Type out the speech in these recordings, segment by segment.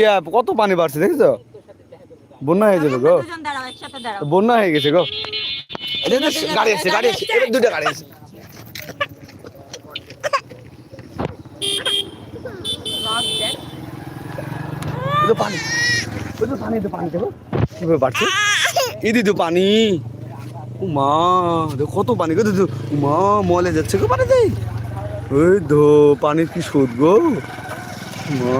ইয়া কত পানি বাড়ছে দেখেছ? বন্যা হয়ে যাবে গো। বন্যা হয়ে গেছে গো। গাড়ি আছে গাড়ি আছে দুটো গাড়ি আছে পানি। পানি পানি দেখো। কীভাবে বাড়ছে? তো পানি। দেখো কত পানি গো দিদু। মলে যাচ্ছে গো পানিতে। ওই ধো পানির কি সুদ গো? মা।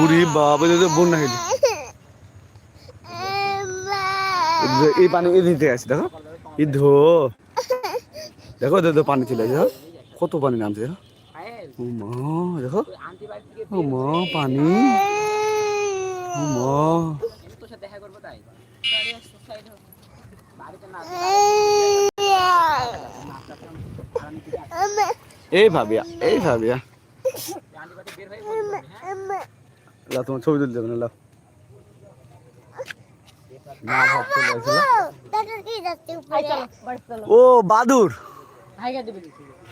উরি বাবা দেখো বন্যা যায়। এই পানি এই দিতে আছে, দেখো। এই ধো। দেখো দেখো পানি চলে আসে কত পানি নামছে, দেখো। মা, দেখো। ও মা, পানি। ও এই ভাবিয়া এই ভাবিয়া। লা তোমার ছবি তুলতে হবে না লাও। লাও। যাচ্ছে উপরে? ও বাদুর।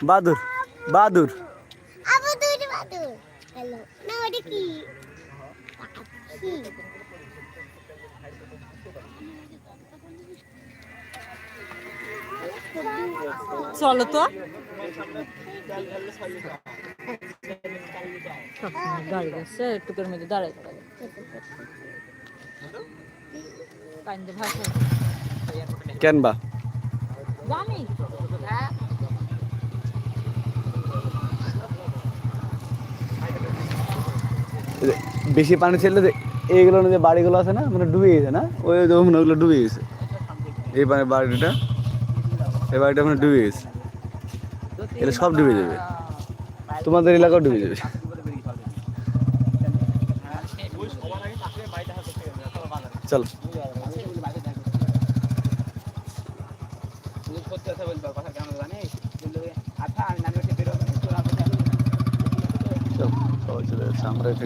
বাদুর বাদুর? চলো তো। গেছে টুকের মধ্যে কান্দে ভাষা জানি। বেশি পানি ছিল এইগুলো যে বাড়িগুলো আছে না মানে ডুবে গেছে না? ওই দেখুন ওগুলো ডুবে গেছে। এই বাড়ি বাড়িটা এই বাড়িটা মানে ডুবে গেছে। এটা সব ডুবে যাবে। তোমাদের এলাকাও ডুবে যাবে। চল চল সবাই চলে যাচ্ছে আমরা এসে